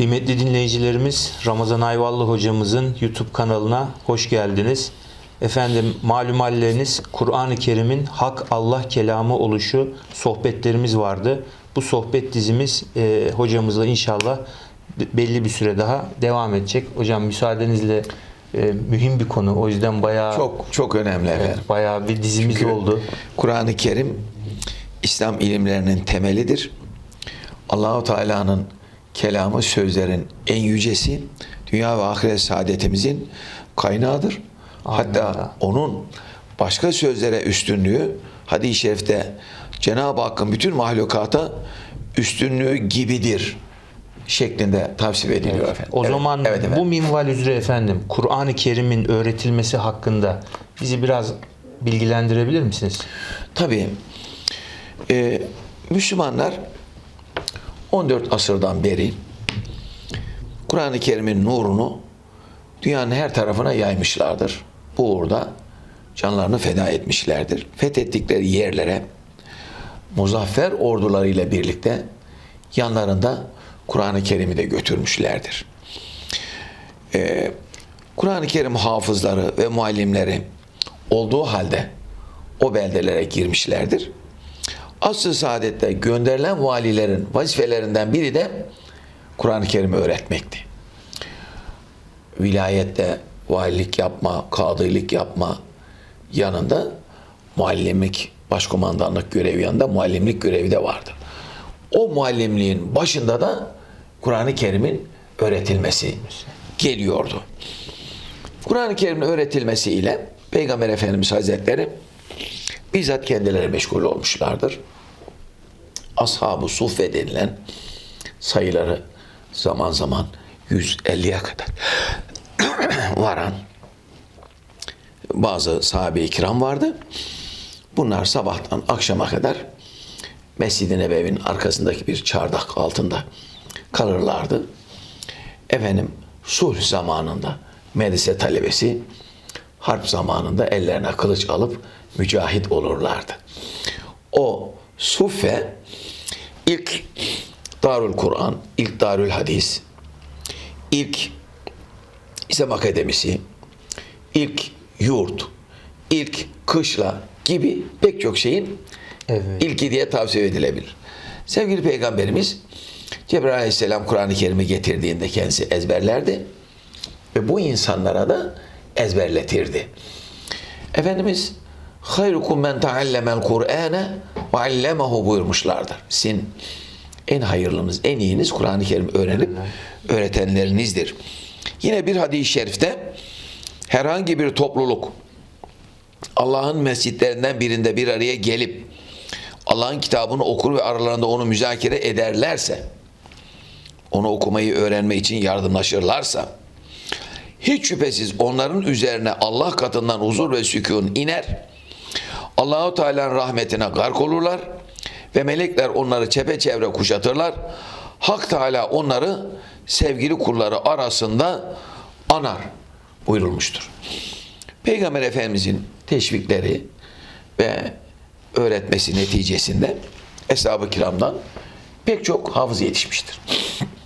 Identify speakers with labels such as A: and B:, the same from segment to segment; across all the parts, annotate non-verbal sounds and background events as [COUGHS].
A: Kıymetli dinleyicilerimiz Ramazan Ayvallı hocamızın YouTube kanalına hoş geldiniz. Efendim malum halleriniz Kur'an-ı Kerim'in hak Allah kelamı oluşu sohbetlerimiz vardı. Bu sohbet dizimiz e, hocamızla inşallah belli bir süre daha devam edecek. Hocam müsaadenizle e, mühim bir konu. O yüzden bayağı
B: Çok çok önemli efendim.
A: bayağı bir dizimiz
B: Çünkü
A: oldu.
B: Kur'an-ı Kerim İslam ilimlerinin temelidir. Allahu Teala'nın kelamı sözlerin en yücesi, dünya ve ahiret saadetimizin kaynağıdır. Hatta onun başka sözlere üstünlüğü hadis-i şerifte Cenab-ı Hakk'ın bütün mahlukata üstünlüğü gibidir şeklinde tavsiye ediliyor efendim.
A: O
B: Evet,
A: zaman
B: evet efendim.
A: bu minval üzere efendim Kur'an-ı Kerim'in öğretilmesi hakkında bizi biraz bilgilendirebilir misiniz?
B: Tabii e, Müslümanlar 14 asırdan beri Kur'an-ı Kerim'in nurunu dünyanın her tarafına yaymışlardır. Bu uğurda canlarını feda etmişlerdir. Fethettikleri yerlere muzaffer ordularıyla birlikte yanlarında Kur'an-ı Kerim'i de götürmüşlerdir. Ee, Kur'an-ı Kerim hafızları ve muallimleri olduğu halde o beldelere girmişlerdir. Asr-ı Saadet'te gönderilen valilerin vazifelerinden biri de Kur'an-ı Kerim'i öğretmekti. Vilayette valilik yapma, kadılık yapma yanında muallimlik, başkomandanlık görevi yanında muallimlik görevi de vardı. O muallimliğin başında da Kur'an-ı Kerim'in öğretilmesi geliyordu. Kur'an-ı Kerim'in öğretilmesiyle Peygamber Efendimiz Hazretleri bizzat kendileri meşgul olmuşlardır. Ashab-ı Suffe denilen sayıları zaman zaman 150'ye kadar [COUGHS] varan bazı sahabe-i kiram vardı. Bunlar sabahtan akşama kadar Mescid-i Nebevi'nin arkasındaki bir çardak altında kalırlardı. Efendim sulh zamanında medrese talebesi harp zamanında ellerine kılıç alıp mücahit olurlardı. O suffe ilk Darül Kur'an, ilk Darül Hadis, ilk İslam Akademisi, ilk yurt, ilk kışla gibi pek çok şeyin
A: Evet.
B: ilki diye tavsiye edilebilir. Sevgili Peygamberimiz Cebrail Aleyhisselam Kur'an-ı Kerim'i getirdiğinde kendisi ezberlerdi ve bu insanlara da ezberletirdi. Efendimiz hayrukum men taallemel Kur'ane ve allemehu buyurmuşlardır. Sizin en hayırlınız, en iyiniz Kur'an-ı Kerim öğrenip öğretenlerinizdir. Yine bir hadis-i şerifte herhangi bir topluluk Allah'ın mescitlerinden birinde bir araya gelip Allah'ın kitabını okur ve aralarında onu müzakere ederlerse, onu okumayı öğrenme için yardımlaşırlarsa, hiç şüphesiz onların üzerine Allah katından huzur ve sükun iner. Allahu Teala'nın rahmetine gark olurlar ve melekler onları çepeçevre kuşatırlar. Hak Teala onları sevgili kulları arasında anar buyurulmuştur. Peygamber Efendimizin teşvikleri ve öğretmesi neticesinde Eshab-ı Kiram'dan pek çok hafız yetişmiştir.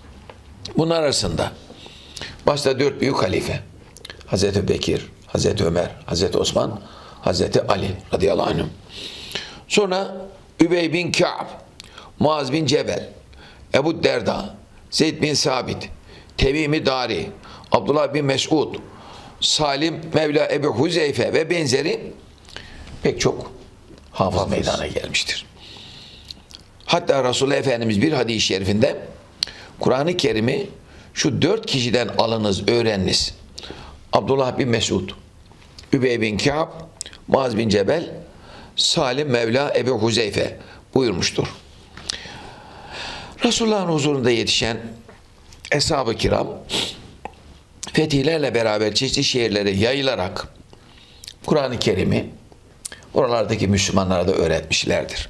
B: [LAUGHS] Bunlar arasında başta dört büyük halife Hazreti Bekir, Hazreti Ömer, Hazreti Osman, Hazreti Ali radıyallahu anh. Sonra Übey bin Ka'b, Muaz bin Cebel, Ebu Derda, Zeyd bin Sabit, Tevimi Dari, Abdullah bin Mesud, Salim Mevla Ebu Huzeyfe ve benzeri pek çok hafız meydana gelmiştir. Hatta Resulullah Efendimiz bir hadis-i şerifinde Kur'an-ı Kerim'i şu dört kişiden alınız, öğreniniz. Abdullah bin Mesud, Übey bin Ka'b, Muaz bin Cebel, Salim Mevla Ebu Huzeyfe buyurmuştur. Resulullah'ın huzurunda yetişen Eshab-ı Kiram fetihlerle beraber çeşitli şehirlere yayılarak Kur'an-ı Kerim'i oralardaki Müslümanlara da öğretmişlerdir.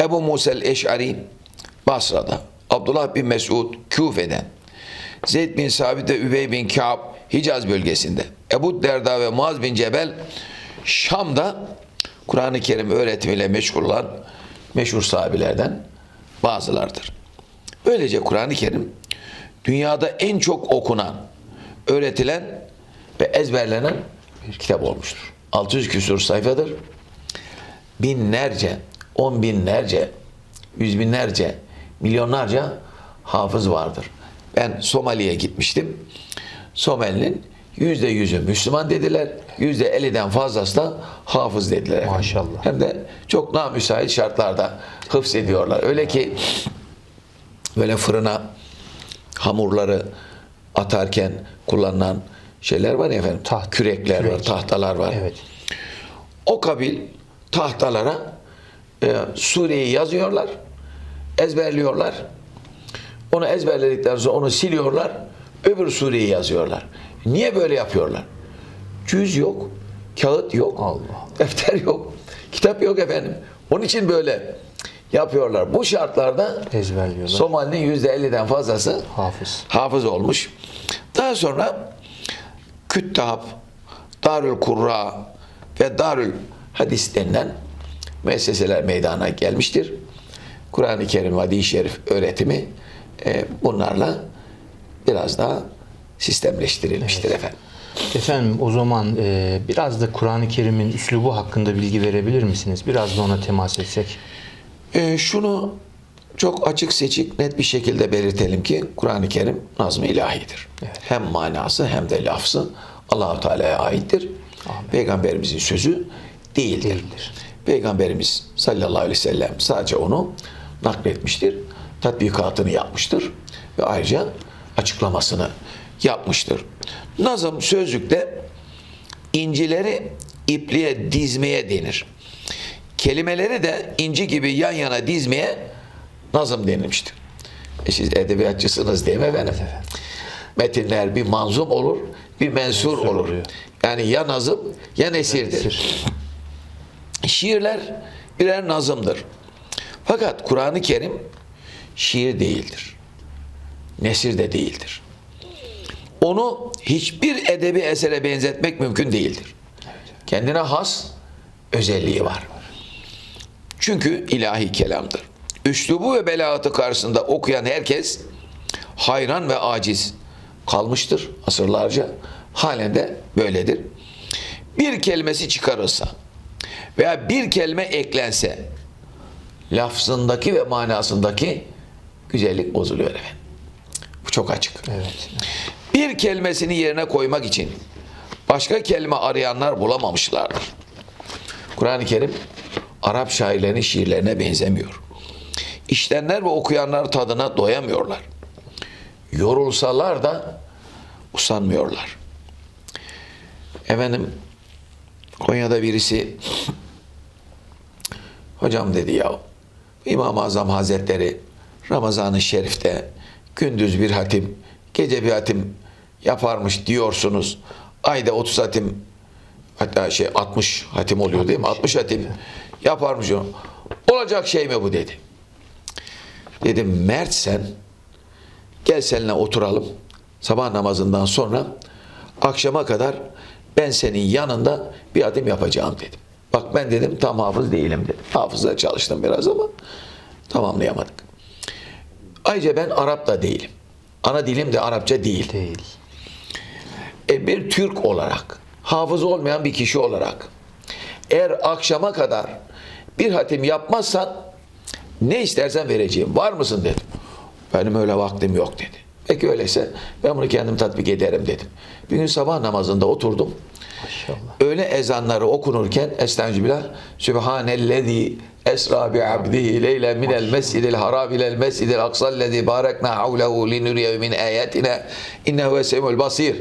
B: Ebu Musa el-Eş'ari Basra'da, Abdullah bin Mesud Küfe'den, Zeyd bin Sabit ve Übey bin Ka'b Hicaz bölgesinde, Ebu Derda ve Muaz bin Cebel Şam'da Kur'an-ı Kerim öğretimiyle meşgul olan meşhur sahabilerden bazılardır. Böylece Kur'an-ı Kerim dünyada en çok okunan, öğretilen ve ezberlenen kitap olmuştur. 600 küsur sayfadır. Binlerce, on binlerce, yüz binlerce, milyonlarca hafız vardır. Ben Somali'ye gitmiştim. Somali'nin yüzde yüzü Müslüman dediler. Yüzde elliden fazlası da hafız dediler. efendim.
A: Maşallah.
B: Hem de çok namüsait şartlarda hıfz ediyorlar. Öyle ki böyle fırına hamurları atarken kullanılan şeyler var ya efendim.
A: Taht,
B: kürekler var,
A: kürek.
B: tahtalar var.
A: Evet.
B: O kabil tahtalara e, sureyi yazıyorlar, ezberliyorlar. Onu ezberledikten sonra onu siliyorlar, öbür sureyi yazıyorlar. Niye böyle yapıyorlar? Cüz yok, kağıt yok,
A: Allah
B: defter yok, kitap yok efendim. Onun için böyle yapıyorlar. Bu şartlarda
A: Ezberliyorlar.
B: Somali'nin yüzde elliden fazlası
A: Hafız.
B: hafız olmuş. Daha sonra Küttab, Darül Kurra ve Darül Hadis denilen müesseseler meydana gelmiştir. Kur'an-ı Kerim hadis-i şerif öğretimi e, bunlarla biraz daha sistemleştirilmiştir efendim.
A: Efendim o zaman e, biraz da Kur'an-ı Kerim'in üslubu hakkında bilgi verebilir misiniz? Biraz da ona temas etsek.
B: E, şunu çok açık seçik net bir şekilde belirtelim ki Kur'an-ı Kerim nazm-ı ilahidir. Hem manası hem de lafzı Allahu Teala'ya aittir. Peygamberimizin sözü değildir.
A: Değildir.
B: Peygamberimiz sallallahu aleyhi ve sellem sadece onu nakletmiştir. Tatbikatını yapmıştır ve ayrıca açıklamasını yapmıştır. Nazım sözlükte incileri ipliğe dizmeye denir. Kelimeleri de inci gibi yan yana dizmeye nazım denilmiştir. E siz edebiyatçısınız değil mi efendim? Metinler bir manzum olur, bir mensur
A: Mensur
B: olur.
A: oluyor.
B: Yani ya nazım ya nesirdir.
A: Sir.
B: Şiirler birer nazımdır. Fakat Kur'an-ı Kerim şiir değildir. Nesir de değildir. Onu hiçbir edebi esere benzetmek mümkün değildir. Kendine has özelliği var. Çünkü ilahi kelamdır. Üslubu ve belaatı karşısında okuyan herkes hayran ve aciz kalmıştır asırlarca. Halen de böyledir. Bir kelimesi çıkarılsa veya bir kelime eklense lafzındaki ve manasındaki güzellik bozuluyor efendim. Bu çok açık.
A: Evet.
B: Bir kelimesini yerine koymak için başka kelime arayanlar bulamamışlardır. Kur'an-ı Kerim Arap şairlerinin şiirlerine benzemiyor. İştenler ve okuyanlar tadına doyamıyorlar. Yorulsalar da usanmıyorlar. Efendim Konya'da birisi hocam dedi ya İmam-ı Azam Hazretleri Ramazan-ı Şerif'te gündüz bir hatim, gece bir hatim yaparmış diyorsunuz. Ayda 30 hatim hatta şey 60 hatim oluyor değil mi? 60 hatim yaparmış o. Olacak şey mi bu dedi. Dedim Mert sen gel seninle oturalım. Sabah namazından sonra akşama kadar ben senin yanında bir adım yapacağım dedim. Bak ben dedim tam hafız değilim dedim. Hafızla çalıştım biraz ama tamamlayamadık. Ayrıca ben Arap da değilim. Ana dilim de Arapça değil.
A: Değil.
B: E, bir Türk olarak, hafız olmayan bir kişi olarak eğer akşama kadar bir hatim yapmazsan ne istersen vereceğim. Var mısın dedim. Benim öyle vaktim yok dedi. Peki öyleyse ben bunu kendim tatbik ederim dedim. Bir gün sabah namazında oturdum.
A: Maşallah.
B: Öğle ezanları okunurken Estağfirullah Sübhanellezi esra bi abdihi leyle minel mescidil haram ilel mescidil aksallezi barakna havlehu linuriye min ayatina innehu esemul basir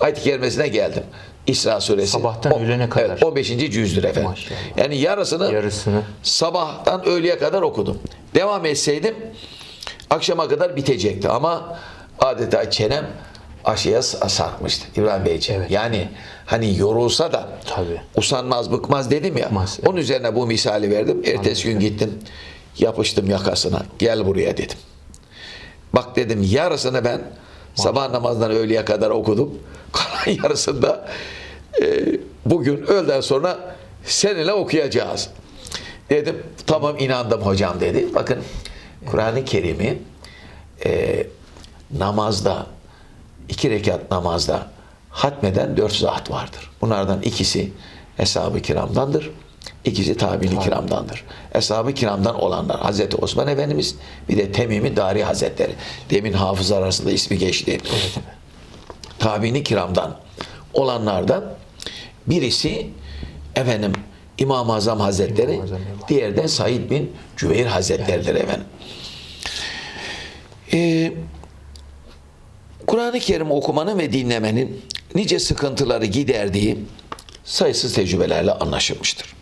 B: ayet-i kerimesine geldim. İsra suresi.
A: Sabahtan
B: O-
A: öğlene kadar.
B: Evet, 15. cüzdür efendim.
A: Maşallah.
B: Yani yarısını,
A: Yarısını.
B: sabahtan öğleye kadar okudum. Devam etseydim akşama kadar bitecekti ama adeta çenem aşıya sarkmıştı İbrahim Beyciğim.
A: Evet.
B: Yani hani yorulsa da
A: Tabii.
B: usanmaz bıkmaz dedim ya.
A: Bıkmaz,
B: Onun üzerine bu misali verdim. Ertesi gün gittim yapıştım yakasına. Gel buraya dedim. Bak dedim yarısını ben sabah namazından öğleye kadar okudum. [LAUGHS] Kalan yarısında e, bugün öğleden sonra seninle okuyacağız. Dedim tamam inandım hocam dedi. Bakın Kur'an-ı Kerim'i e, namazda iki rekat namazda hatmeden dört zat vardır. Bunlardan ikisi Eshab-ı Kiram'dandır. İkisi tabi'in kiramdandır. Eshab-ı Kiram'dan olanlar Hazreti Osman Efendimiz bir de Temimi Dari Hazretleri. Demin hafızlar arasında ismi geçti. Tabi'in kiramdan olanlardan birisi efendim İmam-ı Azam Hazretleri,
A: İmam-ı Azam, İmam.
B: diğeri de Said bin Cübeyr Hazretleri'dir efendim. Ee, Kur'an-ı Kerim okumanın ve dinlemenin nice sıkıntıları giderdiği sayısız tecrübelerle anlaşılmıştır.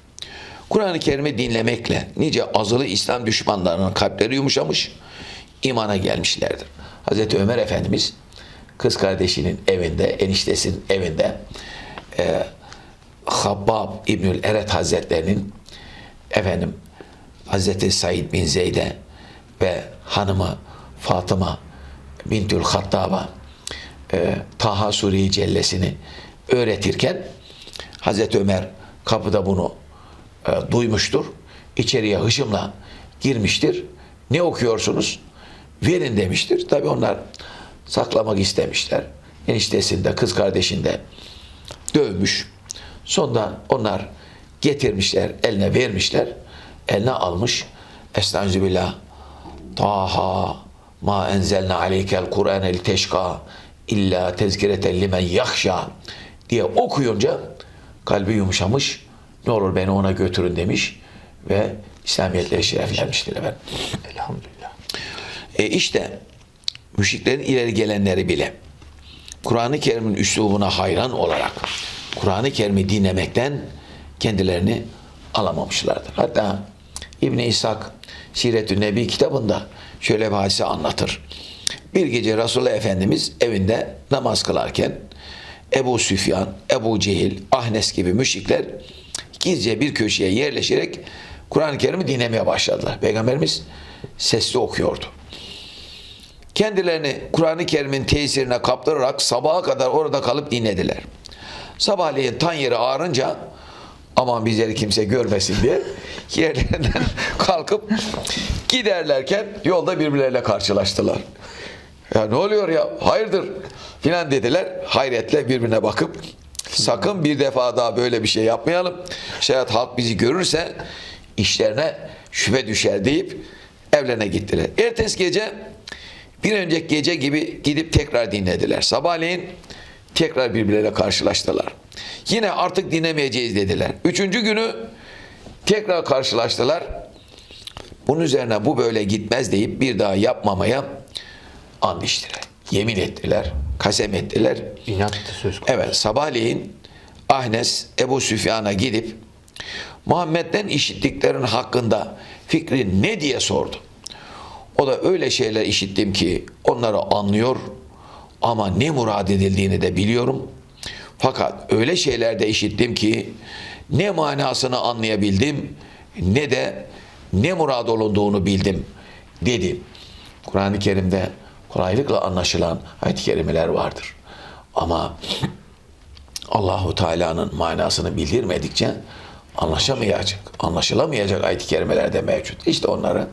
B: Kur'an-ı Kerim'i dinlemekle nice azılı İslam düşmanlarının kalpleri yumuşamış, imana gelmişlerdir. Hazreti Ömer Efendimiz kız kardeşinin evinde, eniştesinin evinde e, Habbab İbnül Eret Hazretlerinin efendim Hazreti Said bin Zeyd'e ve hanımı Fatıma Bintül Hattab'a e, Taha Sure-i Cellesini öğretirken Hazreti Ömer kapıda bunu e, duymuştur. İçeriye hışımla girmiştir. Ne okuyorsunuz? Verin demiştir. Tabi onlar saklamak istemişler. Eniştesinde, kız kardeşinde dövmüş. Sonra onlar getirmişler, eline vermişler. Eline almış. Estağfirullah. Taha ma enzelna aleykel Kur'an el teşka illa tezkireten limen yahşa diye okuyunca kalbi yumuşamış. Ne olur beni ona götürün demiş ve İslamiyetle şereflenmiştir efendim.
A: Elhamdülillah.
B: E işte müşriklerin ileri gelenleri bile Kur'an-ı Kerim'in üslubuna hayran olarak Kur'an-ı Kerim'i dinlemekten kendilerini alamamışlardır. Hatta İbn İshak Siret-ü Nebi kitabında şöyle bir hadise anlatır. Bir gece Resulullah Efendimiz evinde namaz kılarken Ebu Süfyan, Ebu Cehil, Ahnes gibi müşrikler gizlice bir köşeye yerleşerek Kur'an-ı Kerim'i dinlemeye başladılar. Peygamberimiz sesli okuyordu kendilerini Kur'an-ı Kerim'in tesirine kaptırarak sabaha kadar orada kalıp dinlediler. Sabahleyin tan yeri ağrınca aman bizleri kimse görmesin diye [LAUGHS] yerlerinden kalkıp giderlerken yolda birbirleriyle karşılaştılar. Ya ne oluyor ya? Hayırdır? Filan dediler. Hayretle birbirine bakıp sakın bir defa daha böyle bir şey yapmayalım. Şayet halk bizi görürse işlerine şüphe düşer deyip evlerine gittiler. Ertesi gece bir önceki gece gibi gidip tekrar dinlediler. Sabahleyin tekrar birbirleriyle karşılaştılar. Yine artık dinlemeyeceğiz dediler. Üçüncü günü tekrar karşılaştılar. Bunun üzerine bu böyle gitmez deyip bir daha yapmamaya and içtiler. Yemin ettiler, kasem ettiler.
A: İnat söz konusu.
B: Evet sabahleyin Ahnes Ebu Süfyan'a gidip Muhammed'den işittiklerin hakkında fikri ne diye sordu. O da öyle şeyler işittim ki onları anlıyor ama ne murad edildiğini de biliyorum. Fakat öyle şeyler de işittim ki ne manasını anlayabildim ne de ne murad olunduğunu bildim dedi. Kur'an-ı Kerim'de kolaylıkla anlaşılan ayet-i kerimeler vardır. Ama Allahu Teala'nın manasını bildirmedikçe anlaşamayacak, anlaşılamayacak ayet-i kerimeler de mevcut. İşte onları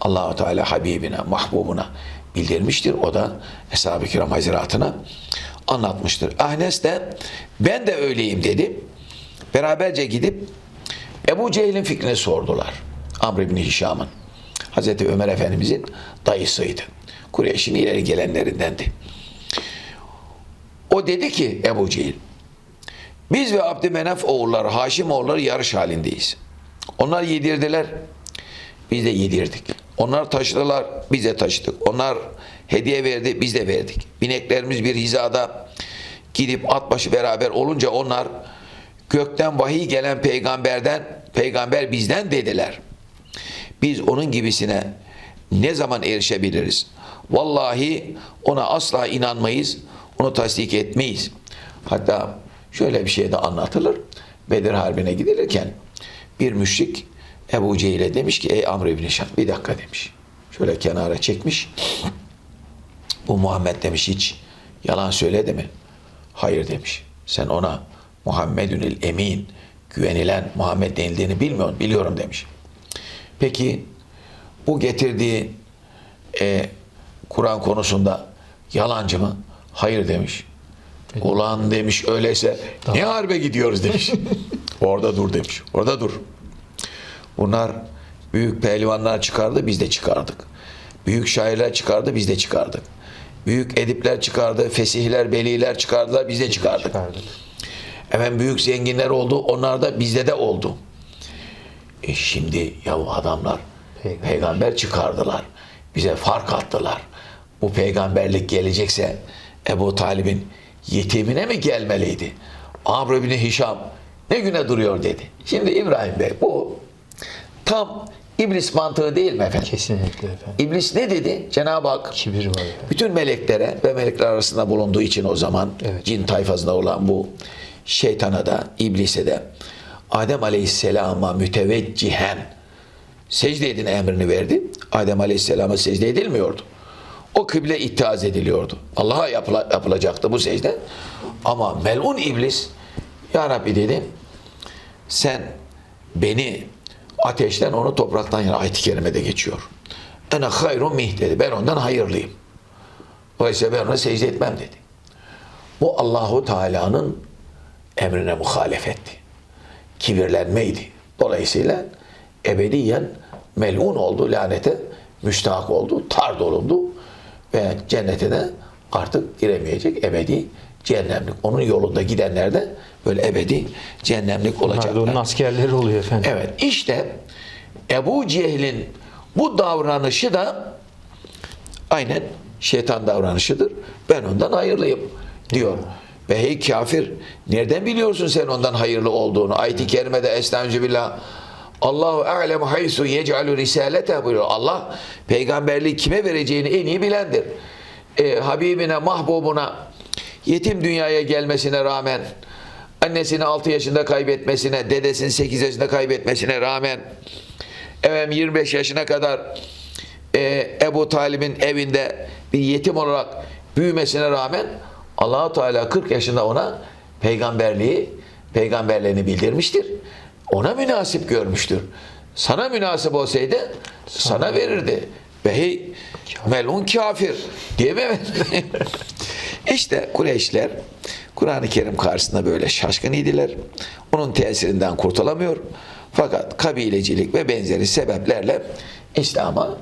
B: Allahu Teala Habibine, mahbubuna bildirmiştir. O da Eshab-ı Kiram Haziratına anlatmıştır. Ahnes de ben de öyleyim dedi. Beraberce gidip Ebu Cehil'in fikrini sordular. Amr ibn Hişam'ın. Hazreti Ömer Efendimizin dayısıydı. Kureyş'in ileri gelenlerindendi. O dedi ki Ebu Cehil, biz ve Abdümenaf oğulları, Haşim oğulları yarış halindeyiz. Onlar yedirdiler, biz de yedirdik. Onlar taşıdılar, biz de taşıdık. Onlar hediye verdi, biz de verdik. Bineklerimiz bir hizada gidip at başı beraber olunca onlar gökten vahiy gelen peygamberden, peygamber bizden dediler. Biz onun gibisine ne zaman erişebiliriz? Vallahi ona asla inanmayız, onu tasdik etmeyiz. Hatta şöyle bir şey de anlatılır. Bedir Harbi'ne gidilirken bir müşrik Ebu Cehil'e demiş ki ey Amr ibn Hişam bir dakika demiş. Şöyle kenara çekmiş. Bu Muhammed demiş hiç yalan söyledi mi? Hayır demiş. Sen ona Muhammedünül Emin güvenilen Muhammed denildiğini bilmiyorsun. Biliyorum demiş. Peki bu getirdiği e, Kur'an konusunda Yalancı mı? Hayır demiş. Ulan demiş öyleyse niye harbe gidiyoruz demiş. [LAUGHS] Orada dur demiş. Orada dur. Bunlar büyük pehlivanlar çıkardı biz de çıkardık. Büyük şairler çıkardı biz de çıkardık. Büyük edipler çıkardı, fesihler, beliler çıkardılar biz de çıkardık.
A: Çıkardık.
B: Hemen büyük zenginler oldu. Onlar da bizde de oldu. E şimdi ya bu adamlar
A: Peygamber.
B: peygamber. çıkardılar. Bize fark attılar. Bu peygamberlik gelecekse Ebu Talib'in yetimine mi gelmeliydi? Amr bin Hişam ne güne duruyor dedi. Şimdi İbrahim Bey bu tam iblis mantığı değil mi efendim?
A: Kesinlikle efendim.
B: İblis ne dedi? Cenab-ı Hak
A: Kibir var efendim.
B: bütün meleklere ve melekler arasında bulunduğu için o zaman
A: Evet.
B: cin tayfasında olan bu şeytana da iblise de Adem Aleyhisselam'a müteveccihen secde edin emrini verdi. Adem Aleyhisselam'a secde edilmiyordu. O kıble ittihaz ediliyordu. Allah'a yapıla- yapılacaktı bu secde. Ama melun iblis Ya Rabbi dedi sen beni ateşten onu topraktan yana ayet-i kerimede geçiyor. Ene hayrun mih dedi. Ben ondan hayırlıyım. Dolayısıyla ben ona secde etmem dedi. Bu Allahu Teala'nın emrine muhalefetti. Kibirlenmeydi. Dolayısıyla ebediyen melun oldu, lanete müstahak oldu, tard olundu ve cennete de artık giremeyecek ebedi cehennemlik. Onun yolunda gidenler de böyle ebedi cehennemlik olacaklar.
A: onun askerleri oluyor efendim.
B: Evet işte Ebu Cehil'in bu davranışı da aynen şeytan davranışıdır. Ben ondan hayırlıyım diyor. Ve hey kafir nereden biliyorsun sen ondan hayırlı olduğunu? Ayet-i kerimede estağfirullah Allahu alem haysu yec'alu risalete buyuruyor. Allah peygamberliği kime vereceğini en iyi bilendir. E, Habibine, mahbubuna yetim dünyaya gelmesine rağmen annesini 6 yaşında kaybetmesine, dedesini 8 yaşında kaybetmesine rağmen efendim 25 yaşına kadar e, Ebu Talib'in evinde bir yetim olarak büyümesine rağmen Allahu Teala 40 yaşında ona peygamberliği peygamberliğini bildirmiştir. Ona münasip görmüştür. Sana münasip olsaydı sana verirdi. Ve melun kafir diye mi? [LAUGHS] işte Kureyşler Kur'an-ı Kerim karşısında böyle şaşkın idiler. Onun tesirinden kurtulamıyor. Fakat kabilecilik ve benzeri sebeplerle İslam'a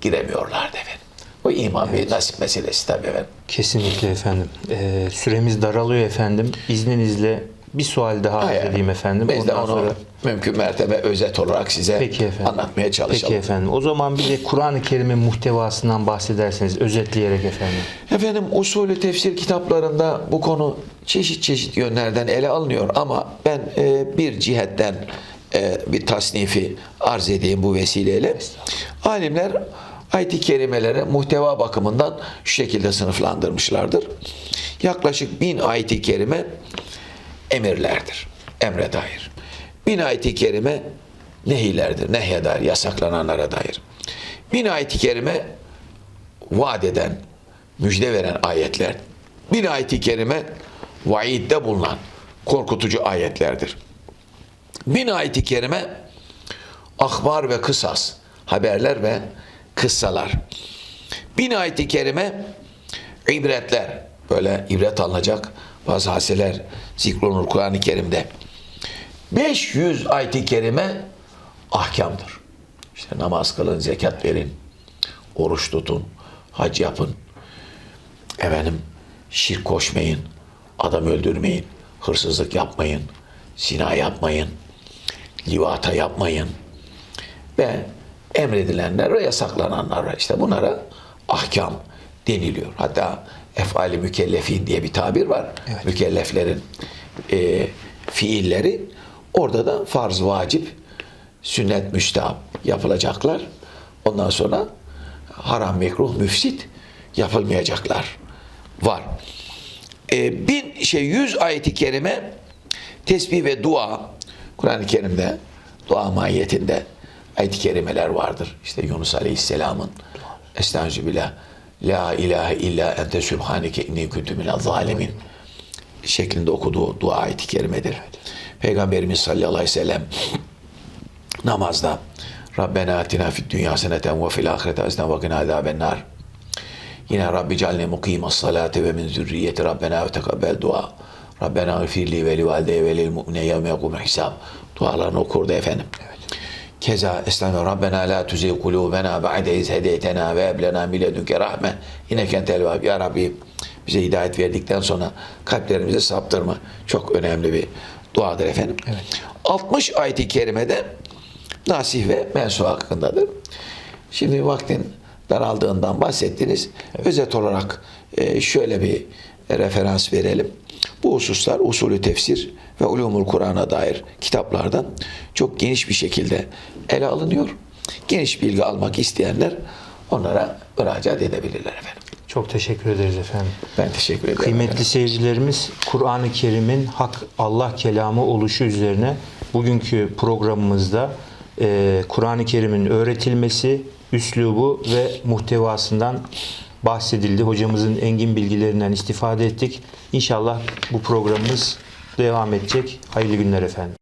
B: giremiyorlardı efendim. Bu iman bir nasip meselesi tabii efendim.
A: Kesinlikle efendim. Ee, süremiz daralıyor efendim. İzninizle bir sual daha
B: Hayır.
A: edeyim efendim.
B: Biz de
A: Ondan
B: onu
A: sonra
B: mümkün mertebe özet olarak size
A: Peki efendim.
B: anlatmaya çalışalım.
A: Peki efendim. O zaman bir de Kur'an-ı Kerim'in muhtevasından bahsederseniz özetleyerek efendim.
B: Efendim usulü tefsir kitaplarında bu konu çeşit çeşit yönlerden ele alınıyor ama ben e, bir cihetten e, bir tasnifi arz edeyim bu vesileyle. Alimler ayet-i kerimelere muhteva bakımından şu şekilde sınıflandırmışlardır. Yaklaşık bin ayet-i kerime emirlerdir. Emre dair. Bin ayet-i kerime nehilerdir. Nehye dair, yasaklananlara dair. Bin ayet-i kerime vaat eden, müjde veren ayetler. Bir ayet-i kerime vaidde bulunan korkutucu ayetlerdir. Bin ayet-i kerime ahbar ve kısas, haberler ve kıssalar. Bin ayet-i kerime ibretler, böyle ibret alınacak bazı haseler zikrolunur Kur'an-ı Kerim'de. 500 ayet-i kerime ahkamdır. İşte namaz kılın, zekat verin, oruç tutun, hac yapın. Efendim şirk koşmayın, adam öldürmeyin, hırsızlık yapmayın, zina yapmayın, livata yapmayın ve emredilenler ve yasaklananlar. İşte bunlara ahkam deniliyor. Hatta efali mükellefin diye bir tabir var.
A: Evet.
B: Mükelleflerin e, fiilleri orada da farz, vacip, sünnet, müstahap yapılacaklar. Ondan sonra haram, mekruh, müfsit yapılmayacaklar var. E, bin şey yüz ayeti kerime tesbih ve dua Kur'an-ı Kerim'de dua mahiyetinde ayet-i kerimeler vardır. İşte Yunus Aleyhisselam'ın Estağfirullah La ilahe illa ente sübhaneke inni kuntu minel zalimin şeklinde okuduğu dua ayet-i kerimedir. Peygamberimiz sallallahu aleyhi ve sellem [CLEARS THROAT] namazda Rabbena atina fid dünya seneten ve fil ahirete hasene ve qina azaben. Yine Rabbi calne mukimas salate ve min zürriyeti Rabbena ve tekabbel dua. Rabbena gfirli ve li valideye ve lil mu'mine yevme yekumul hisab. Dualarını okurdu efendim. Keza Esnaf Rabbena la tuzigh kulubena ba'de iz hedeytena ve hab lena min ledunke rahme. Yine kentel vehhab. Ya Rabbi bize hidayet verdikten sonra kalplerimizi saptırma. Çok önemli bir duadır efendim. 60 ayet-i kerimede nasih ve mensu hakkındadır. Şimdi vaktin daraldığından bahsettiniz. Özet olarak e, şöyle bir referans verelim. Bu hususlar usulü tefsir ve ulumul Kur'an'a dair kitaplardan çok geniş bir şekilde ele alınıyor. Geniş bilgi almak isteyenler onlara müracaat edebilirler efendim.
A: Çok teşekkür ederiz efendim.
B: Ben teşekkür ederim.
A: Kıymetli
B: efendim.
A: seyircilerimiz, Kur'an-ı Kerim'in hak Allah kelamı oluşu üzerine bugünkü programımızda e, Kur'an-ı Kerim'in öğretilmesi, üslubu ve muhtevasından bahsedildi. Hocamızın engin bilgilerinden istifade ettik. İnşallah bu programımız devam edecek. Hayırlı günler efendim.